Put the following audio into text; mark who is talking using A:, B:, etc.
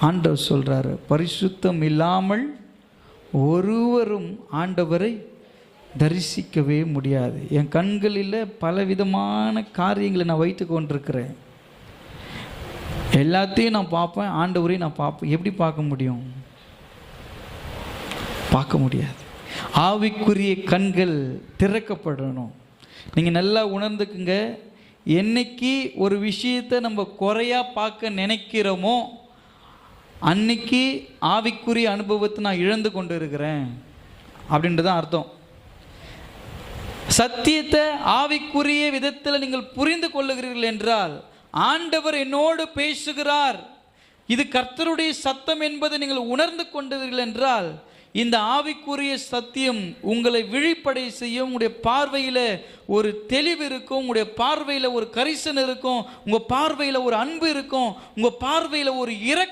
A: ஆண்டவர் சொல்கிறாரு பரிசுத்தம் இல்லாமல் ஒருவரும் ஆண்டவரை தரிசிக்கவே முடியாது. என் கண்களில் பலவிதமான காரியங்களை நான் வைத்து கொண்டிருக்கிறேன். எல்லாத்தையும் நான் பார்ப்பேன் ஆண்டவரையும் நான் பார்ப்பேன். எப்படி பார்க்க முடியும்? பார்க்க முடியாது. ஆவிக்குரிய கண்கள் திறக்கப்படணும். நீங்கள் நல்லா உணர்ந்துக்குங்க. என்னைக்கு ஒரு விஷயத்தை நம்ம குறையாக பார்க்க நினைக்கிறோமோ அன்னைக்கு ஆவிக்குரிய அனுபவத்தை நான் இழந்து கொண்டு இருக்கிறேன் அப்படின்றது அர்த்தம். சத்தியத்தை ஆவிக்குரிய விதத்தில் நீங்கள் புரிந்து கொள்ளுகிறீர்கள் என்றால் ஆண்டவர் என்னோடு பேசுகிறார். இது கர்த்தருடைய சத்தம் என்பதை நீங்கள் உணர்ந்து கொண்டீர்கள் என்றால் இந்த ஆவிக்குரிய சத்தியம் உங்களை விழிப்படை செய்யும் உங்களுடைய பார்வையில் ஒரு தெளிவு இருக்கும் உங்களுடைய பார்வையில் ஒரு கரிசன் இருக்கும் உங்கள் பார்வையில் ஒரு அன்பு இருக்கும் உங்கள் பார்வையில் ஒரு இறக்க